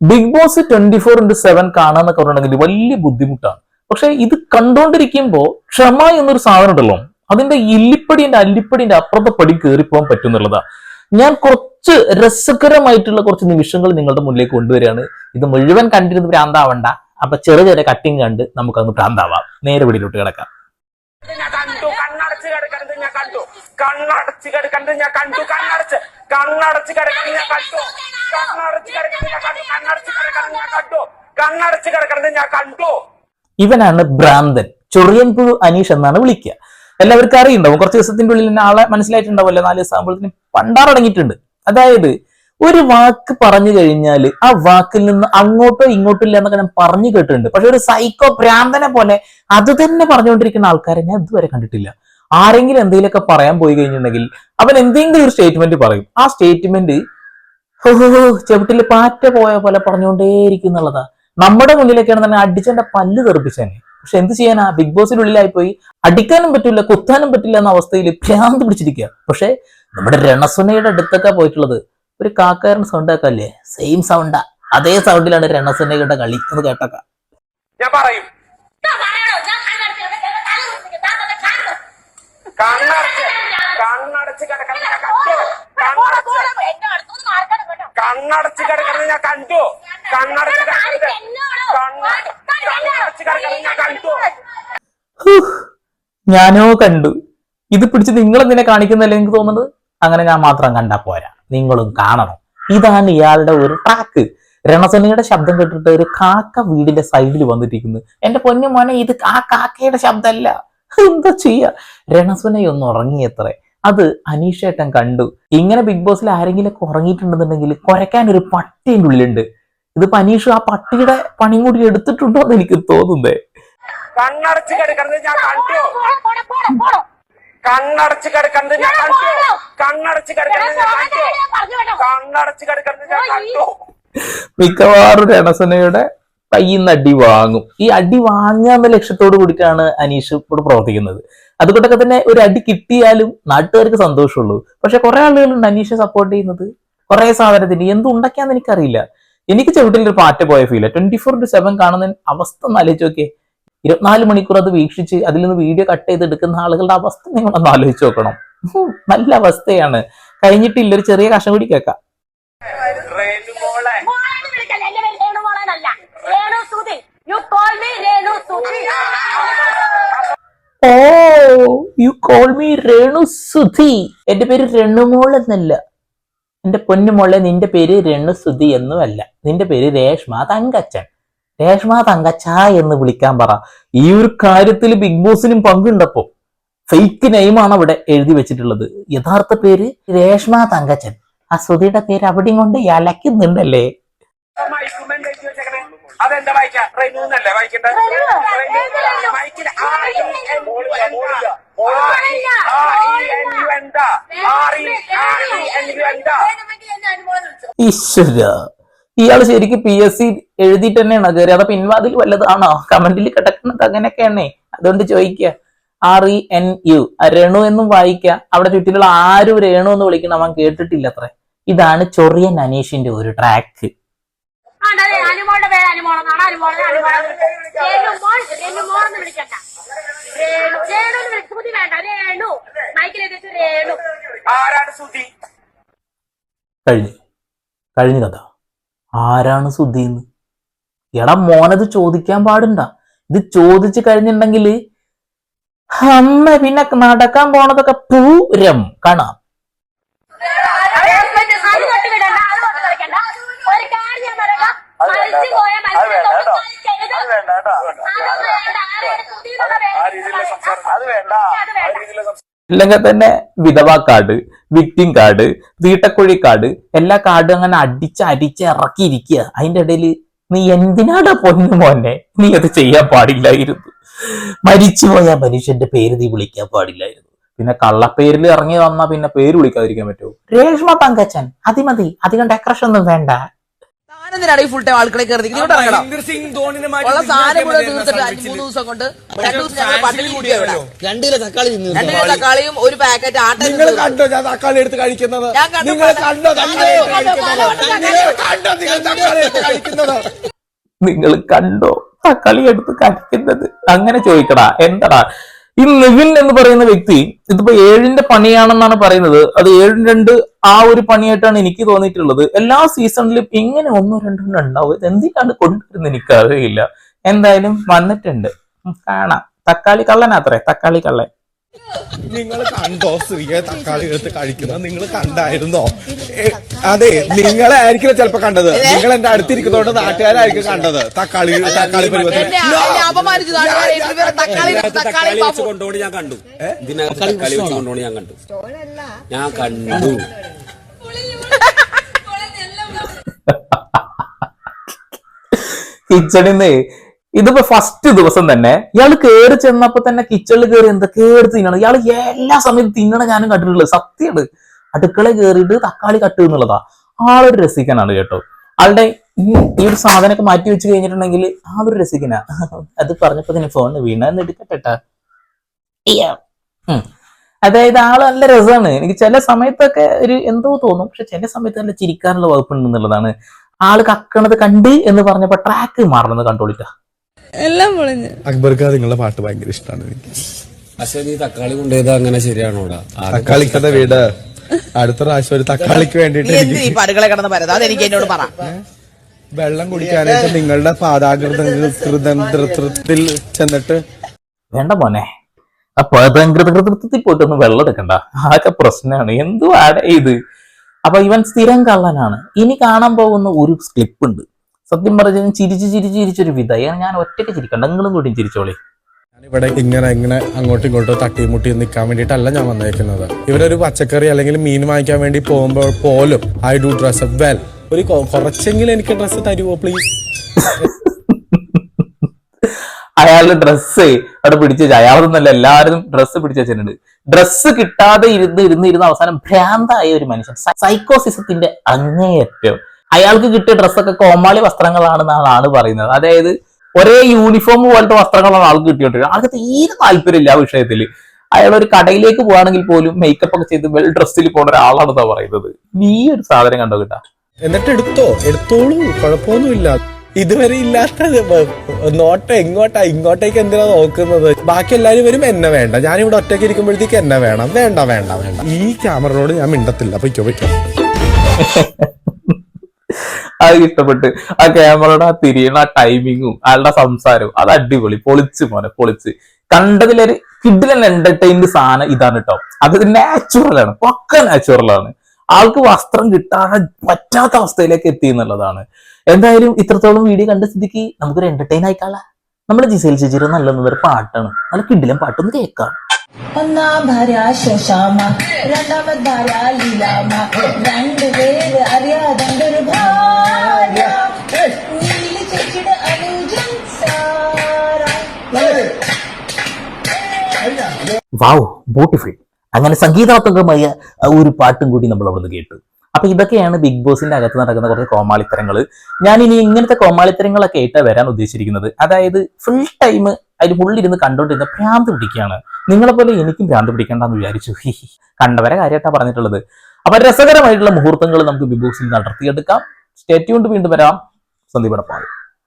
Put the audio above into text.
Bigg Boss twenty four into seven കാണാന്നൊക്കെ പറഞ്ഞിട്ടുണ്ടെങ്കിൽ വലിയ ബുദ്ധിമുട്ടാണ്. പക്ഷെ ഇത് കണ്ടോണ്ടിരിക്കുമ്പോൾ ക്ഷമ എന്നൊരു സാധനം ഉണ്ടല്ലോ. അതിന്റെ ഇല്ലിപ്പടിന്റെ അല്ലിപ്പടിന്റെ അപ്പുറത്തെ പടി കയറിപ്പോകാൻ പറ്റും എന്നുള്ളതാ ഞാൻ കുറച്ച് രസകരമായിട്ടുള്ള കുറച്ച് നിമിഷങ്ങൾ നിങ്ങളുടെ മുന്നിലേക്ക് കൊണ്ടുവരികയാണ്. ഇത് മുഴുവൻ കണ്ടിരുന്ന് പ്രാന്താവണ്ട അപ്പൊ ചെറിയ ചെറിയ കട്ടിങ് കണ്ട് നമുക്കന്ന് ഭ്രാന്താവാം. നേരെ വീടിലോട്ട് കിടക്കാം. ഞാൻ കണ്ടു കണ്ണടച്ച് കിടക്കണത് ഞാൻ കണ്ടു. കണ്ണടച്ച് കിടക്കണ്ട് ഞാൻ കണ്ടു കണ്ണടച്ച്. കണ്ണടച്ച് കിടക്കണ്ട് ഞാൻ കണ്ടു. കണ്ണടച്ച് കിടക്കണ്ട് ഞാൻ കണ്ടു. കണ്ണടച്ച് കിടക്കണ്ട് ഞാൻ കണ്ടു. കണ്ണടച്ച് കിടക്കണ്ട് ഞാൻ കണ്ടു. ഇവനാണ് ഭ്രാന്തൻ. ചൊറിയൻപുഴു അനീഷ് എന്നാണ് വിളിക്കുക. എല്ലാവർക്കും അറിയുണ്ടാവും കുറച്ച് ദിവസത്തിന്റെ ഉള്ളിൽ തന്നെ ആളെ മനസ്സിലായിട്ടുണ്ടാവുമല്ലോ. നാല് ദിവസം ആകുമ്പോഴത്തേന് പണ്ടാറടങ്ങിയിട്ടുണ്ട്. അതായത് ഒരു വാക്ക് പറഞ്ഞു കഴിഞ്ഞാൽ ആ വാക്കിൽ നിന്ന് അങ്ങോട്ടോ ഇങ്ങോട്ടോ ഇല്ല എന്നൊക്കെ ഞാൻ പറഞ്ഞു കേട്ടിട്ടുണ്ട്. പക്ഷെ ഒരു സൈക്കോ ഭ്രാന്തനെ പോലെ അത് തന്നെ പറഞ്ഞുകൊണ്ടിരിക്കുന്ന ആൾക്കാരെ ഞാൻ ഇതുവരെ കണ്ടിട്ടില്ല. ആരെങ്കിലും എന്തെങ്കിലുമൊക്കെ പറയാൻ പോയി കഴിഞ്ഞിട്ടുണ്ടെങ്കിൽ അവൻ എന്തെങ്കിലും ഒരു സ്റ്റേറ്റ്മെന്റ് പറയും. ആ സ്റ്റേറ്റ്മെന്റ് ചെവിട്ടിൽ പാറ്റ പോയ പോലെ പറഞ്ഞുകൊണ്ടേയിരിക്കും എന്നുള്ളതാ. നമ്മുടെ മുന്നിലൊക്കെയാണ് തന്നെ അടിച്ചെന്റെ പല്ല് തെറിപ്പിച്ചേനെ. പക്ഷെ എന്ത് ചെയ്യാനാ? ബിഗ് ബോസിനുള്ളിലായി പോയി. അടിക്കാനും പറ്റില്ല കുത്താനും പറ്റില്ല എന്ന അവസ്ഥയിൽ ഭ്രാന്ത് പിടിച്ചിരിക്കുക പക്ഷെ നമ്മുടെ രണസുനയുടെ അടുത്തൊക്കെ പോയിട്ടുള്ളത് ഒരു കാക്കാരൻ സൗണ്ട് ആക്കല്ലേ സെയിം സൗണ്ടാ അതേ സൗണ്ടിലാണ് രണസുനയുടെ കളി. എന്ന് കേട്ടേക്കാം. ഞാൻ പറയും. കണ്ണടച്ച് കണ്ണടച്ച് കിടക്കുന്നത് ഞാൻ കണ്ടു. കണ്ണടച്ച് കിടക്കുന്നത് ഞാൻ കണ്ടു. കണ്ണടച്ച് കിടക്കുന്നത് കണ്ണ- കണ്ണടച്ച് കിടക്കുന്നത് ഞാൻ കണ്ടു. ഞാനോ കണ്ടു. ഇത് പിടിച്ച് നിങ്ങൾ എന്തിനെ കാണിക്കുന്നല്ലേ എനിക്ക് തോന്നുന്നത്? അങ്ങനെ ഞാൻ മാത്രം കണ്ടാ പോരാ. നിങ്ങളും കാണണം. ഇതാണ് ഇയാളുടെ ഒരു ട്രാക്ക് രണസനയുടെ ശബ്ദം കേട്ടിട്ട് ഒരു കാക്ക വീടിന്റെ സൈഡിൽ വന്നിട്ടിരിക്കുന്നു എന്റെ പൊന്നു മോനെ ഇത് ആ കാക്കയുടെ ശബ്ദമല്ല എന്താ ചെയ്യുക രണസുനെ ഒന്ന് ഉറങ്ങിയത്രേ. അത് അനീഷേട്ടൻ കണ്ടു. ഇങ്ങനെ ബിഗ് ബോസിൽ ആരെങ്കിലും ഒക്കെ ഉറങ്ങിയിട്ടുണ്ടെന്നുണ്ടെങ്കിൽ കുരയ്ക്കാൻ ഒരു പട്ടിന്റെ ഉള്ളിലുണ്ട്. ഇതിപ്പോ അനീഷ് ആ പട്ടിയുടെ പണിയും കൂടി എടുത്തിട്ടുണ്ടോ എന്ന് എനിക്ക് തോന്നുന്നേ. കണ്ണടച്ച് കിടക്കുന്നത് ഞാൻ കണ്ടു. കണ്ണടച്ച് കിടക്കുന്നത് ഞാൻ കണ്ടു. കണ്ണടച്ച് കിടക്കുന്നത് ഞാൻ കണ്ടു. കണ്ണടച്ച് കിടക്കുന്നത് ഞാൻ കണ്ടു. മിക്കവാറും രണസനയുടെ കയ്യിൽ നിന്ന് അടി വാങ്ങും. ഈ അടി വാങ്ങുക എന്ന ലക്ഷ്യത്തോട് കൂടിയിട്ടാണ് അനീഷ് ഇവിടെ പ്രവർത്തിക്കുന്നത്. അതുകൊണ്ടൊക്കെ തന്നെ ഒരു അടി കിട്ടിയാലും നാട്ടുകാർക്ക് സന്തോഷമുള്ളൂ. പക്ഷെ കുറെ ആളുകളുണ്ട് അനീഷെ സപ്പോർട്ട് ചെയ്യുന്നത്. കുറെ സാധനത്തിന് എന്തുണ്ടാക്കിയാന്ന് എനിക്കറിയില്ല. എനിക്ക് ചവിട്ടിൽ ഒരു പാറ്റ പോയ feel twenty four to seven കാണുന്ന അവസ്ഥ ഒന്ന് ആലോചിച്ച് നോക്കിയേ. ഇരുപത്തിനാല് മണിക്കൂർ അത് വീക്ഷിച്ച് അതിൽ നിന്ന് വീഡിയോ കട്ട് ചെയ്ത് എടുക്കുന്ന ആളുകളുടെ അവസ്ഥ നിങ്ങൾ ഒന്ന് ആലോചിച്ച് നോക്കണം. നല്ല അവസ്ഥയാണ്. കഴിഞ്ഞിട്ടില്ല ഒരു ചെറിയ കഷം കൂടി കേൾക്കാം. ഓ you call me Renu Sudhi. എന്റെ പേര് രേണുമോൾ എന്നല്ല. എന്റെ പൊന്നുമോളെ നിന്റെ പേര് രേണു സുധി എന്നുമല്ല. നിന്റെ പേര് രേഷ്മ തങ്കച്ചൻ. രേഷ്മ തങ്കച്ച എന്ന് വിളിക്കാൻ പറ. ഈ ഒരു കാര്യത്തിൽ ബിഗ് ബോസിനും പങ്കുണ്ടപ്പോ. ഫേക്ക് നെയിമാണ് അവിടെ എഴുതി വെച്ചിട്ടുള്ളത്. യഥാർത്ഥ പേര് രേഷ്മ തങ്കച്ചൻ. ആ സുധിയുടെ പേര് അവിടെയും കൊണ്ട് ഇലക്കുന്നുണ്ടല്ലേ അതെന്താ വായിക്കാ? റെനു എന്നല്ലേ വായിക്കണ്ടേ? ഈശ്വര. ഇയാൾ ശരിക്കും പി എസ് സി എഴുതിയിട്ട് തന്നെയാണോ കയറി അതോ പിൻവാതിൽ വല്ലതാണോ? കമന്റിൽ കിടക്കുന്നത് അങ്ങനെയൊക്കെയാണേ. അതുകൊണ്ട് ചോദിക്ക. R E N U Renu എന്നും വായിക്കുക അവിടെ ചുറ്റിലുള്ള ആരും രേണു എന്ന് വിളിക്കണം അവൻ കേട്ടിട്ടില്ല അത്രേ ഇതാണ് ചൊറിയൻ അനീഷിന്റെ ഒരു ട്രാക്ക് അനുമോളുടെ പേര് അനുമോളെന്നാണ് അനുമോളെ അനുമോളെ രേണുമോൾ രേണുമോൾ എന്ന് വിളിക്കണ്ട. രേണു രേണു എന്ന് വിളിച്ചു ബുദ്ധി വേണ്ട രേണു. മൈക്കിൽ എഴുതിച്ച് രേണു. ആരാണ് സുധി? കഴിഞ്ഞു. കഴിഞ്ഞു കഥ. ആരാണ് സുധി എന്ന്? എടാ മോനത് ചോദിക്കാൻ പാടുണ്ട. ഇത് ചോദിച്ചു കഴിഞ്ഞിട്ടുണ്ടെങ്കിൽ അമ്മ പിന്നെ നടക്കാൻ പോണതൊക്കെ പൂരം കാണാം അത് തൊട്ട് വിടണ്ട അത് തൊട്ട് കളിക്കണ്ട ഒരു കാര്യം ഞാൻ പറയാം മത്സ്യം പോയ മത്സ്യം അത് വേണ്ട കേട്ടോ അത് വേണ്ട ആരാണ് സുധി എന്നുള്ള ആ പേര് രീതിയിലുള്ള സംസാരം അത് വേണ്ട അത് ആ വേണ്ട രീതിയിലുള്ള സംസാരം ഇല്ലെങ്കിൽ തന്നെ വിധവ കാർഡ് വിക്ടിം കാർഡ് തീട്ടക്കുഴി കാർഡ് എല്ലാ കാർഡും അങ്ങനെ അടിച്ച് അടിച്ച് ഇറക്കിയിരിക്കുക. അതിന്റെ ഇടയിൽ നീ എന്തിനാടാ പൊന്നു മോനെ? നീ അത് ചെയ്യാൻ പാടില്ലായിരുന്നു. മരിച്ചുപോയ മനുഷ്യന്റെ പേര് നീ വിളിക്കാൻ പാടില്ലായിരുന്നു. പിന്നെ കള്ളപ്പേരിൽ ഇറങ്ങി വന്നാ പിന്നെ പേര് വിളിക്കാതിരിക്കാൻ പറ്റുമോ? രേഷ്മ തങ്കച്ചൻ അതി മതി. അധികം ഡെക്കറേഷൻ ഒന്നും വേണ്ട. എന്തിനാണ് ഈ ഫുൾ ടൈം ആൾക്കളെ കയറി ഇങ്ങോട്ട് ഇറങ്ങണം. മഹേന്ദ്ര സിംഗ് ധോണിനെ മാറ്റി ഉള്ള സാധനം കൂടെ തിരിഞ്ഞാൽ തീർത്തിട്ട് മതിയായിരുന്നു അഞ്ച് മൂന്ന് ദിവസം കൊണ്ട് രണ്ടു ദിവസം ഞങ്ങൾ പട്ടിണി കൂടിയാ ഇവിടെ. രണ്ട് കിലോ തക്കാളി തിന്നു. രണ്ട് കിലോ തക്കാളിയും ഒരു പാക്കറ്റ് ആട്ട നിങ്ങൾ കണ്ടോ ഞാൻ തക്കാളി എടുത്ത് കഴിക്കുന്നത്? ഞാൻ കണ്ടു. നിങ്ങൾ കണ്ടോ തക്കാളി എടുത്ത് കഴിക്കുന്നത്? നിങ്ങൾ കണ്ടോ നിങ്ങൾ തക്കാളി എടുത്ത് കഴിക്കുന്നത്? നിങ്ങൾ കണ്ടോ തക്കാളി എടുത്ത് കഴിക്കുന്നത്? അങ്ങനെ ചോദിക്കടാ എന്താടാ? ഈ ലിവിൻ എന്ന് പറയുന്ന വ്യക്തി ഇതിപ്പോ ഏഴിന്റെ പണിയാണെന്നാണ് പറയുന്നത്. അത് ഏഴും രണ്ട് ആ ഒരു പണിയായിട്ടാണ് എനിക്ക് തോന്നിയിട്ടുള്ളത്. എല്ലാ സീസണിലും ഇങ്ങനെ ഒന്നോ രണ്ടെണ്ണം ഉണ്ടാവും. ഇത് എന്തിനാണ് കൊണ്ടുവരുന്നത് എനിക്ക് അറിയില്ല എന്തായാലും വന്നിട്ടുണ്ട്. കാണാം. തക്കാളി കള്ളനാത്രേ തക്കാളി കള്ളൻ. നിങ്ങൾ കണ്ടോ? സ്ത്രീയെ തക്കാളി എടുത്ത് കഴിക്കുന്ന. നിങ്ങൾ കണ്ടായിരുന്നോ? അതെ നിങ്ങളായിരിക്കും ആയിരിക്കില്ല ചിലപ്പോ കണ്ടത്? നിങ്ങൾ എന്റെ അടുത്തിരിക്കുന്നതുകൊണ്ട് നാട്ടുകാരായിരിക്കും കണ്ടത്. തക്കാളി തക്കാളി പരിവർത്തനം പാപ്പു ഞാൻ കണ്ടു. ഇതിനകത്ത് തക്കാളി വെച്ച് കൊണ്ടുപോയി ഞാൻ കണ്ടു. ഞാൻ കണ്ടു. ഇതിപ്പോ ഫസ്റ്റ് ദിവസം തന്നെ ഇയാൾ കയറി ചെന്നപ്പോ തന്നെ കിച്ചണിൽ കയറി എന്തൊക്കെ എടുത്ത് തിന്നണം. ഇയാൾ എല്ലാ സമയത്തും തിന്നണ ഞാനും കണ്ടിട്ടുള്ളത്. സത്യമാണ്. അടുക്കള കയറിയിട്ട് തക്കാളി കട്ട് എന്നുള്ളതാ ആളൊരു രസിക്കാനാണ് കേട്ടോ. ആളുടെ ഈ ഈ ഒരു സാധനമൊക്കെ മാറ്റി വെച്ച് കഴിഞ്ഞിട്ടുണ്ടെങ്കിൽ ആളൊരു രസിക്കനാ അത് പറഞ്ഞപ്പോ തന്നെ ഫോണിന് വീണെന്ന് എടുക്കട്ടെട്ടാ. അതായത് ആൾ നല്ല രസമാണ് എനിക്ക് ചില സമയത്തൊക്കെ ഒരു എന്തോ തോന്നും. പക്ഷെ ചില സമയത്ത് നല്ല ചിരിക്കാനുള്ള വകുപ്പുണ്ട് എന്നുള്ളതാണ് ആൾ കക്കണത് കണ്ട് എന്ന് പറഞ്ഞപ്പോ ട്രാക്ക് മാറണമെന്ന് കണ്ടോളിട്ടാ. അക്ബർക്ക് നിങ്ങളുടെ പാട്ട് ഭയങ്കര ഇഷ്ടമാണ് എനിക്ക്. പക്ഷെ നീ തക്കാളി കൊണ്ടുപോയത് അങ്ങനെ ശരിയാണോടാ തക്കാളിക്കഥ വീട്. അടുത്ത പ്രാവശ്യം ഒരു തക്കാളിക്ക് വേണ്ടിട്ട് ഈ അടുക്കള കിടന്ന് പരത് അതെനിക്ക് എന്നോട് പറ. വെള്ളം കുടിക്കാനായിട്ട് നിങ്ങളുടെ പാതാകൃതൃതൃത്തിൽ ചെന്നിട്ട് വേണ്ട മോനെ. അപ്പൊ അതൃതൃത്തിൽ പോയിട്ടൊന്ന് വെള്ളം എടുക്കണ്ട. ആകെ പ്രശ്നമാണ്. എന്തു ആടെ ഇത്? അപ്പൊ ഇവൻ സ്ഥിരം കള്ളനാണ്. ഇനി കാണാൻ പോകുന്ന ഒരു ക്ലിപ്പ് ഉണ്ട്. സത്യം പറഞ്ഞാൽ ചിരിച്ച് ചിരിച്ച് ചിരിച്ചൊരു വിധ. ഞാൻ ഒറ്റയ്ക്ക് ചിരിക്കണ്ട. നിങ്ങളും കൂടി ചിരിച്ചോളി. ഇവിടെ ഇങ്ങനെ ഇങ്ങനെ അങ്ങോട്ടും ഇങ്ങോട്ടും തട്ടിമുട്ടി നിൽക്കാൻ വേണ്ടിയിട്ടല്ല ഞാൻ വന്നേക്കുന്നത്. ഇവരൊരു പച്ചക്കറി അല്ലെങ്കിൽ മീൻ വാങ്ങിക്കാൻ വേണ്ടി പോകുമ്പോൾ പോലും ഐ ഡു ഡ്രസ് വെൽ ഒരു കുറച്ചെങ്കിലും എനിക്ക് ഡ്രസ്സ് തരുമോ പ്ലീസ് അയാളുടെ ഡ്രസ്സ് അവിടെ പിടിച്ചു വെച്ചാൽ അയാളൊന്നല്ല എല്ലാവരും ഡ്രസ്സ് പിടിച്ചു വെച്ചിട്ടുണ്ട്. ഡ്രസ്സ് കിട്ടാതെ ഇരുന്ന് ഇരുന്ന് ഇരുന്ന് അവസാനം ഭ്രാന്തായ ഒരു മനുഷ്യൻ. സൈക്കോസിസത്തിന്റെ അങ്ങേയറ്റം. അയാൾക്ക് കിട്ടിയ ഡ്രസ്സൊക്കെ കോമാളി വസ്ത്രങ്ങളാണെന്നാണ് പറയുന്നത്. അതായത് ഒരേ യൂണിഫോം പോലത്തെ വസ്ത്രങ്ങളാണ് ആൾക്ക് കിട്ടിയിട്ടുണ്ട്. ആൾക്ക് തീരെ താല്പര്യമില്ല ആ വിഷയത്തിൽ അയാൾ ഒരു കടയിലേക്ക് പോവാണെങ്കിൽ പോലും മേക്കപ്പ് ഒക്കെ ചെയ്ത് വെൽ ഡ്രസ്സിൽ പോകുന്ന ഒരാളാണെന്നാ പറയുന്നത്. നീ ഒരു സാധനം കണ്ടോ കിട്ടാ? എന്നിട്ട് എടുത്തോ? എടുത്തോളൂ. കുഴപ്പമൊന്നുമില്ല. ഇതുവരെ ഇല്ലാത്ത നോട്ടം എങ്ങോട്ടാ? ഇങ്ങോട്ടേക്ക് എന്തിനാ നോക്കുന്നത്? ബാക്കി എല്ലാരും വരും. എന്നെ വേണ്ട. ഞാനിവിടെ ഒറ്റയ്ക്ക് ഇരിക്കുമ്പോഴത്തേക്ക് എന്നെ വേണം. വേണ്ട വേണ്ട വേണ്ട. ഈ ക്യാമറയോട് ഞാൻ മിണ്ടത്തില്ല. പൊയ്ക്കോ പൊയ്ക്കോ. അത് ഇഷ്ടപ്പെട്ട് ആ ക്യാമറയുടെ ആ തിരിയണ ആ ടൈമിങ്ങും അയാളുടെ സംസാരവും അത് അടിപൊളി. പൊളിച്ച് മോനെ പൊളിച്ച്. കണ്ടതിലൊരു കിഡിലൻ എന്റർടൈൻഡ് സാധനം ഇതാണ് കേട്ടോ അത് നാച്ചുറൽ ആണ് പക്ക നാച്ചുറൽ ആണ്. ആൾക്ക് വസ്ത്രം കിട്ടാൻ പറ്റാത്ത അവസ്ഥയിലേക്ക് എത്തി എന്നുള്ളതാണ്. എന്തായാലും ഇത്രത്തോളം വീഡിയോ കണ്ട സ്ഥിതിക്ക് നമുക്കൊരു എന്റർടൈൻ ആയിക്കാളാ നമ്മൾ ജിസേൽ ചേച്ചിയുടെ നല്ല നല്ലൊരു പാട്ടാണ്. നല്ല കിഡിലൻ പാട്ടൊന്ന് കേൾക്കാം. ഒന്നാം ഭാര്യ ശശാമ രണ്ടാമത് ഭാര്യ ലീലാമ. രണ്ടുപേര് അറിയാതൊരു വാവ് ബ്യൂട്ടിഫുൾ അങ്ങനെ സംഗീതാത്മകമായ ഒരു പാട്ടും കൂടി നമ്മൾ അവിടുന്ന് കേട്ടു. അപ്പൊ ഇതൊക്കെയാണ് ബിഗ് ബോസിന്റെ അകത്ത് നടക്കുന്ന കുറച്ച് കോമാളിത്തരങ്ങൾ ഞാൻ ഇനി ഇങ്ങനത്തെ കോമാളിത്തരങ്ങളൊക്കെ ആയിട്ട് വരാൻ ഉദ്ദേശിച്ചിരിക്കുന്നത് അതായത് ഫുൾ ടൈം അതിൽ ഉള്ളിരുന്ന് കണ്ടോണ്ടിരുന്ന ഭ്രാന്ത് പിടിക്കുകയാണ് നിങ്ങളെ പോലെ എനിക്കും ഭ്രാന്ത് പിടിക്കേണ്ടെന്ന് വിചാരിച്ചു. കണ്ടവരെ കാര്യമായിട്ടാണ് പറഞ്ഞിട്ടുള്ളത്. അപ്പൊ രസകരമായിട്ടുള്ള മുഹൂർത്തങ്ങൾ നമുക്ക് ബിഗ് ബോസിൽ നടത്തിയെടുക്കാം സ്റ്റേറ്റ്യൂണ്ട് വീണ്ടും വരാം. സന്ദീപ്